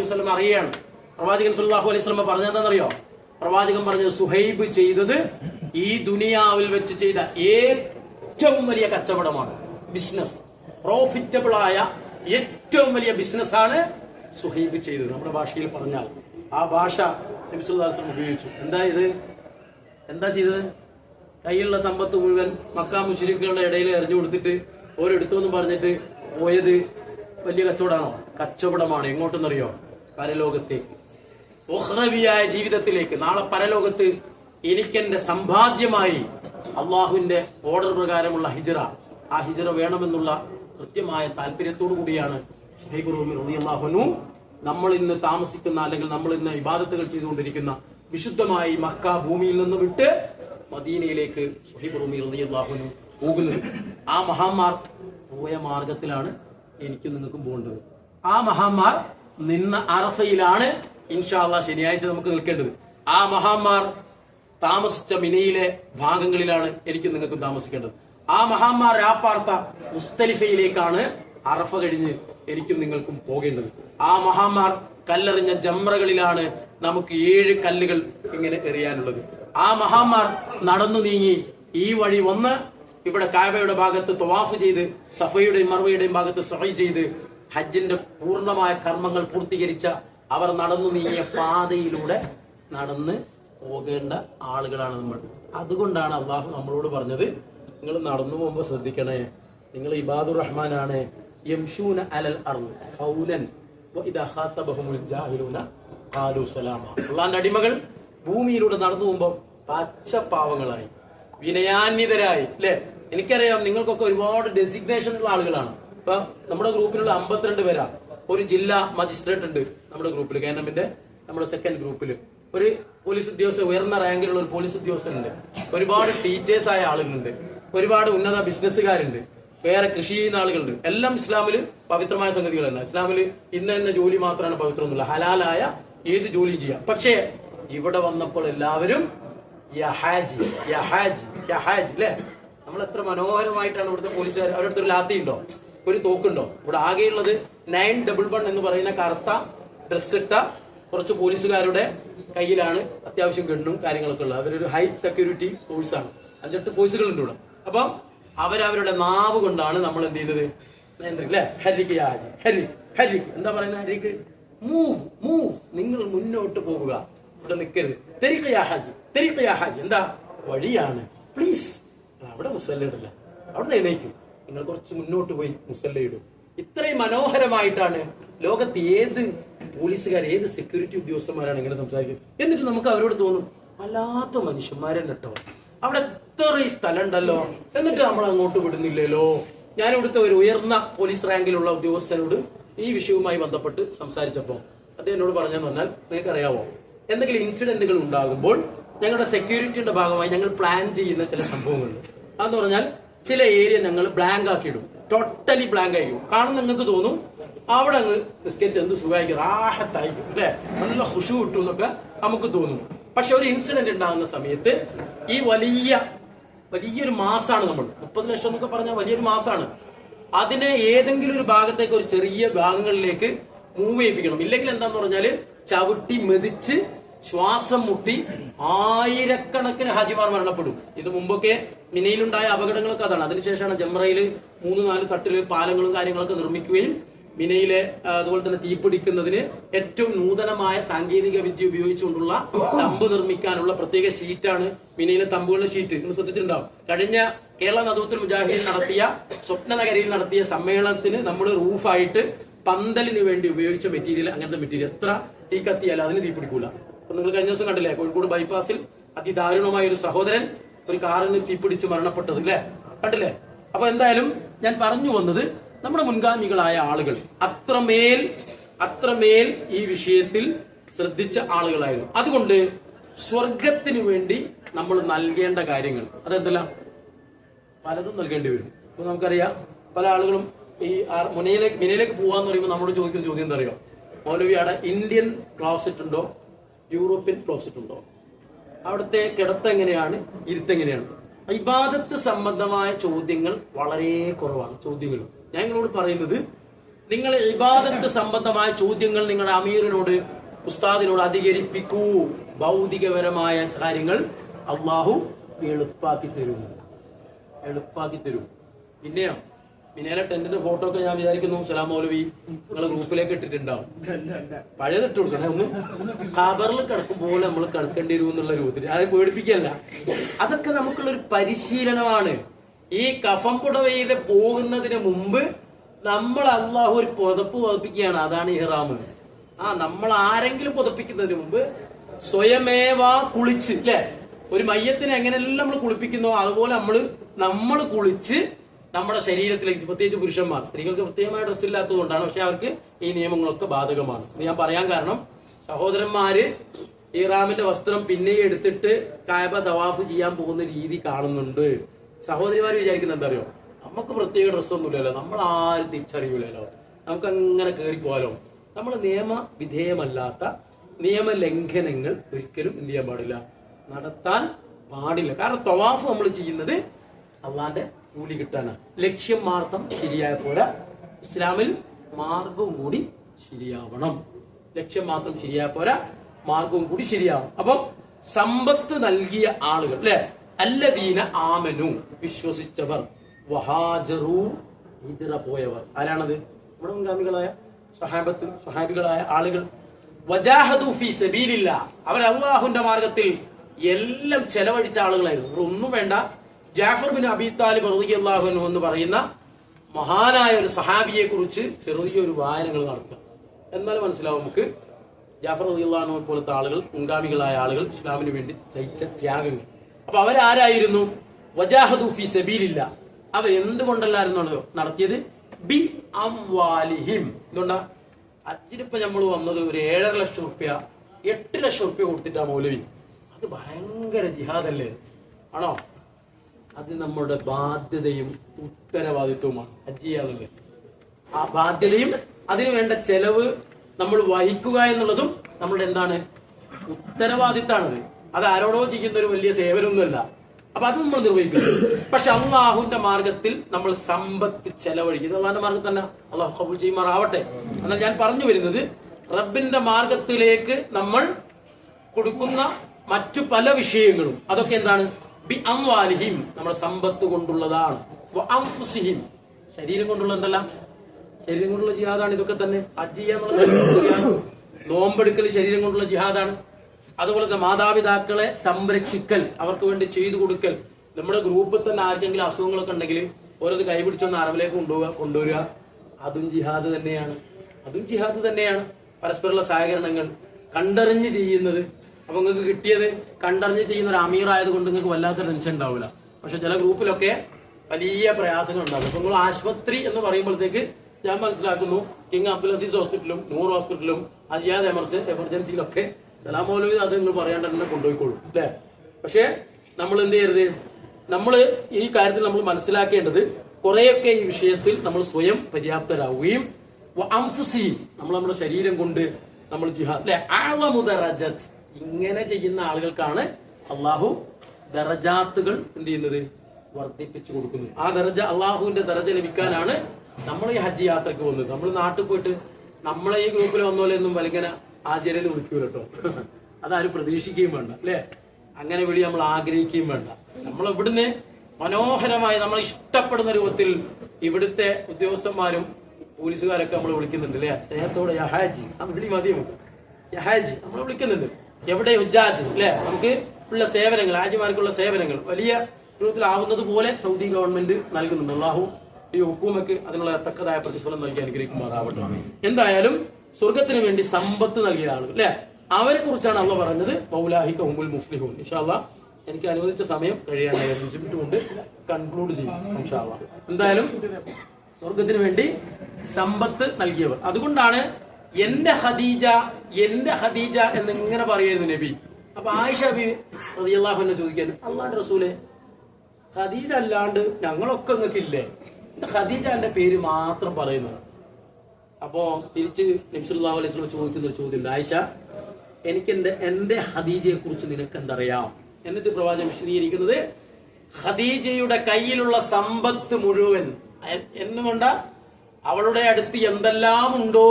വസല്ലം അറിയാണ്. പ്രവാചകൻ സുല്ലാഹു അലൈഹി വസല്ലം എന്താണെന്നറിയോ? പ്രവാചകൻ പറഞ്ഞത് സുഹൈബ് ചെയ്തത് ഈ ദുനിയാവിൽ വെച്ച് ചെയ്ത ഏറ്റവും വലിയ കച്ചവടമാണ്. ബിസിനസ്. പ്രോഫിറ്റബിൾ ആയ ഏറ്റവും വലിയ ബിസിനസ് ആണ് സുഹൈബ് ചെയ്തത്. നമ്മുടെ ഭാഷയിൽ പറഞ്ഞാൽ. ആ ഭാഷ നബി അലൈഹി വസല്ലം ഉപയോഗിച്ചു. എന്താ ഇത്? എന്താ ചെയ്തത്? കയ്യിലുള്ള സമ്പത്ത് മുഴുവൻ മക്ക മുഷരിക്കുകളുടെ ഇടയിൽ എറിഞ്ഞു കൊടുത്തിട്ട് ഓരെടുത്തോന്ന് പറഞ്ഞിട്ട് പോയത് വലിയ കച്ചവടമാണോ? കച്ചവടമാണ്. എങ്ങോട്ടെന്നറിയോ? പരലോകത്തേക്ക്. ഓഹ്റവിയായ ജീവിതത്തിലേക്ക്. നാളെ പരലോകത്ത് എനിക്കെന്റെ സമ്പാദ്യമായി അള്ളാഹുവിന്റെ ഓർഡർ പ്രകാരമുള്ള ഹിജറ. ആ ഹിജറ വേണമെന്നുള്ള കൃത്യമായ താല്പര്യത്തോടു കൂടിയാണ് റളിയല്ലാഹുഅൻഹു നമ്മൾ ഇന്ന് താമസിക്കുന്ന അല്ലെങ്കിൽ നമ്മൾ ഇന്ന് ഇബാദത്തുകൾ ചെയ്തുകൊണ്ടിരിക്കുന്ന വിശുദ്ധമായി മക്ക ഭൂമിയിൽ നിന്ന് വിട്ട് മദീനയിലേക്ക് സുഹൈബ് റൂമി റളിയല്ലാഹുഅൻഹു പോകുന്നത്. ആ മഹാമാർ പോയ മാർഗത്തിലാണ് എനിക്കും നിങ്ങൾക്കും പോകേണ്ടത് ആ മഹാന്മാർ നിന്ന അറഫയിലാണ് ഇൻഷാല്ല ശനിയാഴ്ച നമുക്ക് നിൽക്കേണ്ടത്. ആ മഹാന്മാർ താമസിച്ച മിനയിലെ ഭാഗങ്ങളിലാണ് എനിക്കും നിങ്ങൾക്കും താമസിക്കേണ്ടത്. ആ മഹാന്മാർ രാപ്പാർത്ത മുസ്തലിഫയിലേക്കാണ് അറഫ കഴിഞ്ഞ് എനിക്കും നിങ്ങൾക്കും പോകേണ്ടത്. ആ മഹാന്മാർ കല്ലെറിഞ്ഞ ജമ്രകളിലാണ് നമുക്ക് ഏഴ് കല്ലുകൾ ഇങ്ങനെ എറിയാനുള്ളത്. ആ മഹാന്മാർ നടന്നു നീങ്ങി ഈ വഴി വന്ന് ഇവിടെ കാബയുടെ ഭാഗത്ത് തൊവാഫ് ചെയ്ത് സഫയുടെയും മറുവയുടെയും ഭാഗത്ത് സഹൈ ചെയ്ത് ഹജ്ജിന്റെ പൂർണമായ കർമ്മങ്ങൾ പൂർത്തീകരിച്ച അവർ നടന്നു നീങ്ങിയ പാതയിലൂടെ നടന്ന് പോകേണ്ട ആളുകളാണ് നമ്മൾ. അതുകൊണ്ടാണ് അള്ളാഹു നമ്മളോട് പറഞ്ഞത് നിങ്ങൾ നടന്നു പോകുമ്പോൾ ശ്രദ്ധിക്കണേ നിങ്ങൾ ഇബാദുർ റഹ്മാനാണ്. യംഷൂന അലൽ സലാമ. അള്ളാന്റെ അടിമകൾ ഭൂമിയിലൂടെ നടന്നു പോകുമ്പോൾ പച്ചപ്പാവങ്ങളായി വിനയാന്വിതരായി അല്ലെ? എനിക്കറിയാം നിങ്ങൾക്കൊക്കെ ഒരുപാട് ഡെസിഗ്നേഷൻ ഉള്ള ആളുകളാണ്. ഇപ്പൊ നമ്മുടെ ഗ്രൂപ്പിലുള്ള അമ്പത്തിരണ്ട് പേരാ. ഒരു ജില്ലാ മജിസ്ട്രേറ്റ് ഉണ്ട് നമ്മുടെ ഗ്രൂപ്പിൽ കേന്ദ്രമിന്റെ നമ്മുടെ സെക്കൻഡ് ഗ്രൂപ്പിൽ ഒരു പോലീസ് ഉദ്യോഗസ്ഥ ഉയർന്ന റാങ്കിലുള്ള ഒരു പോലീസ് ഉദ്യോഗസ്ഥനുണ്ട്. ഒരുപാട് ടീച്ചേഴ്സ് ആയ ആളുകളുണ്ട്. ഒരുപാട് ഉന്നത ബിസിനസ്സുകാരുണ്ട് വേറെ കൃഷി ചെയ്യുന്ന ആളുകളുണ്ട്. എല്ലാം ഇസ്ലാമിൽ പവിത്രമായ സംഗതികളല്ല ഇസ്ലാമിൽ ഇന്ന ഇന്ന ജോലി മാത്രമാണ് പവിത്രം എന്നുള്ളത് ഹലാലായ ഏത് ജോലിയും ചെയ്യാം. പക്ഷേ ഇവിടെ വന്നപ്പോൾ എല്ലാവരും യഹാജി യഹാജി. യഹാജി അല്ലേ നമ്മൾ എത്ര മനോഹരമായിട്ടാണ് ഇവിടുത്തെ പോലീസുകാർ അവരുടെ അടുത്തൊരു ലാത്തി ഉണ്ടോ? ഒരു തോക്കുണ്ടോ ഇവിടെ ആകെയുള്ളത് നയൻ ഡബിൾ വൺ എന്ന് പറയുന്ന കറുത്ത ഡ്രസ് ഇട്ട കുറച്ച് പോലീസുകാരുടെ കയ്യിലാണ് അത്യാവശ്യം ഗണ്ണും കാര്യങ്ങളൊക്കെ ഉള്ളത്. അവരൊരു ഹൈ സെക്യൂരിറ്റി ഫോഴ്സാണ് അഞ്ചെട്ട് ഫോഴ്സുകളുണ്ട് ഇവിടെ. അപ്പം അവരവരുടെ നാവ് കൊണ്ടാണ് നമ്മൾ എന്ത് ചെയ്തത്? ഹരിക്ക് ഹരി എന്താ പറയുന്നത് ഹരിക്ക്? മൂവ് മൂവ് നിങ്ങൾ മുന്നോട്ട് പോവുക. ഇവിടെ നിൽക്കരുത്. തെരിക്കയാ ഹാജി തെരിക്കയാ ഹാജി. എന്താ? വഴിയാണ്. പ്ലീസ്. അവിടെ മുസല്ലയിടില്ല അവിടെ എണീക്കും. നിങ്ങൾ കുറച്ച് മുന്നോട്ട് പോയി മുസല്ലയിടും ഇത്രയും മനോഹരമായിട്ടാണ് ലോകത്ത് ഏത് പോലീസുകാർ ഏത് സെക്യൂരിറ്റി ഉദ്യോഗസ്ഥന്മാരാണ് ഇങ്ങനെ സംസാരിക്കുന്നത്. എന്നിട്ട് നമുക്ക് അവരോട് തോന്നും വല്ലാത്ത മനുഷ്യന്മാരെ കേട്ടോ അവിടെ എത്ര ഈ സ്ഥലം ഉണ്ടല്ലോ എന്നിട്ട് നമ്മൾ അങ്ങോട്ട് വിടുന്നില്ലല്ലോ. ഞാൻ ഇവിടുത്തെ ഒരു ഉയർന്ന പോലീസ് റാങ്കിലുള്ള ഉദ്യോഗസ്ഥനോട് ഈ വിഷയവുമായി ബന്ധപ്പെട്ട് സംസാരിച്ചപ്പോൾ അദ്ദേഹം എന്നോട് പറഞ്ഞെന്ന് പറഞ്ഞാൽ നിങ്ങൾക്ക് അറിയാവോ എന്തെങ്കിലും ഇൻസിഡന്റുകൾ ഉണ്ടാകുമ്പോൾ ഞങ്ങളുടെ സെക്യൂരിറ്റിയുടെ ഭാഗമായി ഞങ്ങൾ പ്ലാൻ ചെയ്യുന്ന ചില സംഭവങ്ങളുണ്ട്. അതെന്ന് പറഞ്ഞാൽ ചില ഏരിയ ഞങ്ങൾ ബ്ലാങ്ക് ആക്കിയിടും. ടോട്ടലി ബ്ലാങ്ക് ആയിരിക്കും കാണുന്ന നിങ്ങൾക്ക് തോന്നും അവിടെ അങ്ങ് നിസ്കരിച്ച് എന്ത് സുഖമായിരിക്കും? റാഹത്തായിരിക്കും അല്ലെ? നല്ല ഹുഷു കിട്ടും എന്നൊക്കെ നമുക്ക് തോന്നും. പക്ഷെ ഒരു ഇൻസിഡന്റ് ഉണ്ടാകുന്ന സമയത്ത് ഈ വലിയ വലിയൊരു മാസാണ് നമ്മൾ. മുപ്പത് ലക്ഷം എന്നൊക്കെ പറഞ്ഞാൽ വലിയൊരു മാസമാണ് അതിനെ ഏതെങ്കിലും ഒരു ഭാഗത്തേക്ക് ഒരു ചെറിയ ഭാഗങ്ങളിലേക്ക് മൂവ് ചെയ്യിപ്പിക്കണം. ഇല്ലെങ്കിൽ എന്താന്ന് പറഞ്ഞാൽ ചവിട്ടി മെതിച്ച് ശ്വാസം മുട്ടി ആയിരക്കണക്കിന് ഹാജിമാർ മരണപ്പെടും. ഇത് മുമ്പൊക്കെ മിനയിലുണ്ടായ അപകടങ്ങളൊക്കെ അതാണ്. അതിനുശേഷമാണ് ജംറയിൽ മൂന്ന് നാല് തട്ടിൽ പാലങ്ങളും കാര്യങ്ങളൊക്കെ നിർമ്മിക്കുകയും മിനയിലെ അതുപോലെ തന്നെ തീപിടിക്കുന്നതിന് ഏറ്റവും നൂതനമായ സാങ്കേതിക വിദ്യ ഉപയോഗിച്ചുകൊണ്ടുള്ള തമ്പ് നിർമ്മിക്കാനുള്ള പ്രത്യേക ഷീറ്റാണ് മിനയിലെ തമ്പുകളുടെ ഷീറ്റ്. നിങ്ങൾ ശ്രദ്ധിച്ചിട്ടുണ്ടാവും. കഴിഞ്ഞ കേരള നദൂത്തുൽ മുജാഹിദീൻ നടത്തിയ സ്വപ്ന നഗരിയിൽ നടത്തിയ സമ്മേളനത്തിന് നമ്മൾ റൂഫായിട്ട് പന്തലിന് വേണ്ടി ഉപയോഗിച്ച മെറ്റീരിയൽ. അങ്ങനത്തെ മെറ്റീരിയൽ. എത്ര തീ കത്തിയാലും അതിന് തീ പിടിക്കൂല അപ്പൊ നിങ്ങൾ കഴിഞ്ഞ ദിവസം കണ്ടില്ലേ കോഴിക്കോട് ബൈപ്പാസിൽ അതിദാരുണമായ ഒരു സഹോദരൻ ഒരു കാറിൽ നിന്ന് തീപിടിച്ച് മരണപ്പെട്ടത് അല്ലേ കണ്ടില്ലേ? അപ്പൊ എന്തായാലും ഞാൻ പറഞ്ഞു വന്നത് നമ്മുടെ മുൻഗാമികളായ ആളുകൾ. അത്രമേൽ അത്രമേൽ ഈ വിഷയത്തിൽ ശ്രദ്ധിച്ച ആളുകളായിരുന്നു. അതുകൊണ്ട് സ്വർഗത്തിന് വേണ്ടി നമ്മൾ നൽകേണ്ട കാര്യങ്ങൾ അതെന്തെല്ലാം? പലതും നൽകേണ്ടി വരും. ഇപ്പൊ നമുക്കറിയാം പല ആളുകളും ഈ മുനയിലേക്ക് മിനയിലേക്ക് പോവാന്ന് പറയുമ്പോൾ നമ്മളോട് ചോദിക്കുന്ന ചോദ്യം എന്താ അറിയോ? മൗലവി അവിടെ ഇന്ത്യൻ ക്ലോസറ്റ് ഉണ്ടോ? യൂറോപ്യൻ ക്ലോസറ്റ് ഉണ്ടോ? അവിടുത്തെ കിടത്ത് എങ്ങനെയാണ്? ഇരുത്തെങ്ങനെയാണ് ഇബാദത്ത് സംബന്ധമായ ചോദ്യങ്ങൾ വളരെ കുറവാണ്. ചോദ്യങ്ങൾ ഞാൻ നിങ്ങളോട് പറയുന്നത് നിങ്ങൾ ഇബാദത്ത് സംബന്ധമായ ചോദ്യങ്ങൾ നിങ്ങളുടെ അമീറിനോട് ഉസ്താദിനോട് അധികരിപ്പിക്കൂ. ഭൗതികപരമായ കാര്യങ്ങൾ അള്ളാഹു എളുപ്പാക്കി തരും. എളുപ്പാക്കി തരും. പിന്നെയോ? പിന്നേലെ ടെന്റിന്റെ ഫോട്ടോ ഒക്കെ ഞാൻ വിചാരിക്കുന്നു സലാം മൗലവി നിങ്ങളെ ഗ്രൂപ്പിലേക്ക് ഇട്ടിട്ടുണ്ടാവും. പഴയത് ഇട്ട് കൊടുക്കണേ ഒന്ന്. കബറിൽ കിടക്കുമ്പോൾ നമ്മൾ കിടക്കേണ്ടി വരും എന്നുള്ള രൂപത്തിൽ അത് പേടിപ്പിക്കല്ല അതൊക്കെ നമുക്കുള്ള ഒരു പരിശീലനമാണ്. ഈ കഫം പുടവയിൽ പോകുന്നതിന് മുമ്പ് നമ്മൾ അള്ളാഹു ഒരു പുതപ്പ് പുതപ്പിക്കുകയാണ്. അതാണ് ഇഹ്റാമ് ആ നമ്മൾ ആരെങ്കിലും പുതപ്പിക്കുന്നതിന് മുമ്പ് സ്വയമേവ കുളിച്ച് അല്ലെ ഒരു മയ്യത്തിനെ എങ്ങനെയെല്ലാം നമ്മൾ കുളിപ്പിക്കുന്നോ അതുപോലെ നമ്മൾ നമ്മൾ കുളിച്ച് നമ്മുടെ ശരീരത്തിലേക്ക് പ്രത്യേകിച്ച് പുരുഷന്മാർ സ്ത്രീകൾക്ക് പ്രത്യേകമായ ഡ്രസ്സ് ഇല്ലാത്തത് കൊണ്ടാണ് പക്ഷെ അവർക്ക് ഈ നിയമങ്ങളൊക്കെ ബാധകമാണ്. ഞാൻ പറയാൻ കാരണം സഹോദരന്മാര് ഇറാമിന്റെ വസ്ത്രം പിന്നെയും എടുത്തിട്ട് കായബ തവാഫ് ചെയ്യാൻ പോകുന്ന രീതി കാണുന്നുണ്ട്. സഹോദരിമാർ വിചാരിക്കുന്നത് എന്താ അറിയോ? നമുക്ക് പ്രത്യേക ഡ്രസ്സൊന്നുമില്ലല്ലോ നമ്മൾ ആരും തിരിച്ചറിയൂലല്ലോ. നമുക്ക് അങ്ങനെ കയറി പോകാലോ നമ്മൾ നിയമ വിധേയമല്ലാത്ത നിയമലംഘനങ്ങൾ ഒരിക്കലും എന്ത് ചെയ്യാൻ പാടില്ല. നടത്താൻ പാടില്ല. കാരണം തവാഫ് നമ്മൾ ചെയ്യുന്നത് അള്ളാന്റെ കൂലി കിട്ടാനാണ് ലക്ഷ്യം മാർഗം ശരിയായ പോരാ ഇസ്ലാമിൽ മാർഗവും കൂടി ശരിയാവണം. ലക്ഷ്യം മാത്രം ശരിയായ പോരാ മാർഗവും കൂടി ശരിയാവും അപ്പം സമ്പത്ത് നൽകിയ ആളുകൾ അല്ലെ? അല്ലദീന ആമനു വിശ്വസിച്ചവർ. വഹാജറു ഹിജറ പോയവർ. ആരാണത്? നമ്മുടെ മുൻഗാമികളായ സഹാബത്ത് സഹാബികളായ ആളുകൾ. വജാഹദു ഫി സബീലില്ല. അവർ അള്ളാഹുന്റെ മാർഗത്തിൽ എല്ലാം ചെലവഴിച്ച ആളുകളായിരുന്നു. ഒന്നും വേണ്ട ജാഫർ ബിൻ അബി താലിബ് റളിയല്ലാഹു അൻഹു എന്ന് പറയുന്ന മഹാനായ ഒരു സഹാബിയെ കുറിച്ച് ചെറിയൊരു വായനകൾ നടത്തുക എന്നാൽ മനസ്സിലാവും നമുക്ക് ജാഫർ റളിയല്ലാഹു പോലത്തെ ആളുകൾ മുൻഗാമികളായ ആളുകൾ ഇസ്ലാമിന് വേണ്ടി തയ്ച്ച ത്യാഗങ്ങൾ. അപ്പൊ അവരാരായിരുന്നു? വജാഹദു ഫി സബീലില്ല. അവർ എന്തുകൊണ്ടല്ലായിരുന്നു നടത്തിയത്? ബി അംവാലിഹിം. എന്തുകൊണ്ടാ? അച്ചിനിപ്പോ നമ്മൾ വന്നത് ഒരു ഏഴര ലക്ഷം റുപ്യ എട്ട് ലക്ഷം റുപ്യ കൊടുത്തിട്ടാ മൗലവി. അത് ഭയങ്കര ജിഹാദല്ലേ? ആണോ? അത് നമ്മുടെ ബാധ്യതയും ഉത്തരവാദിത്വവുമാണ്. ഹജ്ജ് ചെയ്യാറുള്ളത് ആ ബാധ്യതയും അതിനു വേണ്ട ചെലവ് നമ്മൾ വഹിക്കുക എന്നുള്ളതും നമ്മുടെ എന്താണ്? ഉത്തരവാദിത്താണത് അത് ആരോടോ ചെയ്യുന്ന ഒരു വലിയ സേവനമൊന്നുമല്ല. അപ്പൊ അത് നമ്മൾ നിർവഹിക്കുന്നു. പക്ഷെ അള്ളാഹുന്റെ മാർഗത്തിൽ നമ്മൾ സമ്പത്ത് ചെലവഴിക്കുന്നത് അള്ളാഹുന്റെ മാർഗത്തിൽ തന്നെ അള്ളാഹു കബൂൽ ചെയ്യുമാറാവട്ടെ. എന്നാൽ ഞാൻ പറഞ്ഞു വരുന്നത് റബ്ബിന്റെ മാർഗത്തിലേക്ക് നമ്മൾ കൊടുക്കുന്ന മറ്റു പല വിഷയങ്ങളും. അതൊക്കെ എന്താണ്? ബി നമ്മുടെ സമ്പത്ത് കൊണ്ടുള്ളതാണ്. ശരീരം കൊണ്ടുള്ള എന്തെല്ലാം? ശരീരം കൊണ്ടുള്ള ജിഹാദാണ് ഇതൊക്കെ തന്നെ. ഹജ്ജ് നോമ്പെടുക്കൽ ശരീരം കൊണ്ടുള്ള ജിഹാദാണ്. അതുപോലെ തന്നെ മാതാപിതാക്കളെ സംരക്ഷിക്കൽ അവർക്ക് വേണ്ടി ചെയ്തു കൊടുക്കൽ. നമ്മുടെ ഗ്രൂപ്പിൽ തന്നെ ആർക്കെങ്കിലും അസുഖങ്ങളൊക്കെ ഉണ്ടെങ്കിൽ ഓരോത് കൈപിടിച്ചൊന്ന് അറിവിലേക്ക് കൊണ്ടുപോവുക കൊണ്ടുവരിക. അതും ജിഹാദ് തന്നെയാണ്. അതും ജിഹാദ് തന്നെയാണ്. പരസ്പരമുള്ള സഹകരണങ്ങൾ. കണ്ടറിഞ്ഞ് ചെയ്യുന്നത് അപ്പൊ നിങ്ങൾക്ക് കിട്ടിയത് കണ്ടറിഞ്ഞ് ചെയ്യുന്ന ഒരു അമീർ ആയതുകൊണ്ട് നിങ്ങൾക്ക് വല്ലാത്ത ടെൻഷൻ ഉണ്ടാവില്ല പക്ഷെ ചില ഗ്രൂപ്പിലൊക്കെ വലിയ പ്രയാസങ്ങൾ ഉണ്ടാകും അപ്പൊ നിങ്ങൾ ആശുപത്രി എന്ന് പറയുമ്പോഴത്തേക്ക് ഞാൻ മനസ്സിലാക്കുന്നു കിങ് അബ്ദുൽ അസീസ് ഹോസ്പിറ്റലും നൂർ ഹോസ്പിറ്റലും അജിയാദ് എമർജൻസി എമർജൻസിയിലൊക്കെ സലാം മൗലവി അത് നിങ്ങൾ പറയാണ്ട് തന്നെ കൊണ്ടുപോയിക്കോളൂ അല്ലേ? പക്ഷേ നമ്മൾ എന്ത് ചെയ്യരുത്? നമ്മൾ ഈ കാര്യത്തിൽ നമ്മൾ മനസ്സിലാക്കേണ്ടത് കുറെയൊക്കെ ഈ വിഷയത്തിൽ നമ്മൾ സ്വയം പര്യാപ്തരാവുകയും വ അംഫുസിയും നമ്മൾ നമ്മുടെ ശരീരം കൊണ്ട് നമ്മൾ ജിഹാദ് അല്ലെ? ആളമുദറജത്ത് ഇങ്ങനെ ചെയ്യുന്ന ആളുകൾക്കാണ് അള്ളാഹു ദറജാത്തുകൾ എന്ത് ചെയ്യുന്നത്? വർദ്ധിപ്പിച്ചു കൊടുക്കുന്നു ആ ദറജ അള്ളാഹുവിന്റെ ദറജ ലഭിക്കാനാണ് നമ്മൾ ഈ ഹജ്ജ് യാത്രയ്ക്ക് വന്നത് നമ്മൾ നാട്ടിൽ പോയിട്ട് നമ്മളെ ഈ ഗ്രൂപ്പിൽ വന്ന പോലെ ഒന്നും വലിങ്ങനെ ആചാര്യന്ന് വിളിക്കൂല കേട്ടോ അതാരും പ്രതീക്ഷിക്കുകയും വേണ്ട അല്ലേ? അങ്ങനെ വിളി നമ്മൾ ആഗ്രഹിക്കുകയും വേണ്ട. നമ്മൾ ഇവിടുന്ന് മനോഹരമായി നമ്മൾ ഇഷ്ടപ്പെടുന്ന രൂപത്തിൽ ഇവിടുത്തെ ഉദ്യോഗസ്ഥന്മാരും പോലീസുകാരൊക്കെ നമ്മൾ വിളിക്കുന്നുണ്ട് അല്ലേ? സ്നേഹത്തോടെ യഹാജി. ആ വിളി മതി നമുക്ക്. യഹാജി നമ്മൾ വിളിക്കുന്നുണ്ട്. എവിടെ ഉജ്ജാജ് അല്ലെ? നമുക്ക് ഉള്ള സേവനങ്ങൾ ആജിമാർക്കുള്ള സേവനങ്ങൾ വലിയ രൂപത്തിലാവുന്നത് പോലെ സൗദി ഗവൺമെന്റ് നൽകുന്നുണ്ട്. അള്ളാഹു ഈ ഹുക്കൂമക്ക് അതിനുള്ള തക്കതായ പ്രതിഫലം നൽകി അനുഗ്രഹിക്കുമാറാവട്ടെ. എന്തായാലും സ്വർഗത്തിന് വേണ്ടി സമ്പത്ത് നൽകിയ ആളുകൾ അല്ലെ? അവരെ കുറിച്ചാണ് അള്ള പറഞ്ഞത്. മൗലാഹിക ഹുമുൽ മുസ്ലിഹുൻ ഇൻഷാല്ല എനിക്ക് അനുവദിച്ച സമയം കഴിയാനായി. അഞ്ച് കൊണ്ട് കൺക്ലൂഡ് ചെയ്യും എന്തായാലും സ്വർഗത്തിന് വേണ്ടി സമ്പത്ത് നൽകിയവർ. അതുകൊണ്ടാണ് എന്റെ ഹദീജ എന്റെ ഹദീജ എന്ന് ഇങ്ങനെ പറയുന്നു നബി. അപ്പൊ ആയിഷ ബി റളിയല്ലാഹു അൻഹ ചോദിക്കാൻ അള്ളാന്റെ റസൂലെ ഖദീജ അല്ലാണ്ട് ഞങ്ങളൊക്കെ നിങ്ങൾക്ക് ഇല്ലേ? ഖദീജന്റെ പേര് മാത്രം പറയുന്നത് അപ്പോ തിരിച്ച് നബ്സുല്ലാഹു അലൈഹി സ്വലം ചോദിക്കുന്ന ഒരു ചോദ്യം ആയിഷ എനിക്ക് എന്റെ എന്റെ ഹദീജയെ കുറിച്ച് നിനക്ക് എന്തറിയാം എന്നിട്ട് പ്രവാചകൻ വിശദീകരിക്കുന്നത് ഖദീജയുടെ കയ്യിലുള്ള സമ്പത്ത് മുഴുവൻ എന്നുകൊണ്ട അവളുടെ അടുത്ത് എന്തെല്ലാം ഉണ്ടോ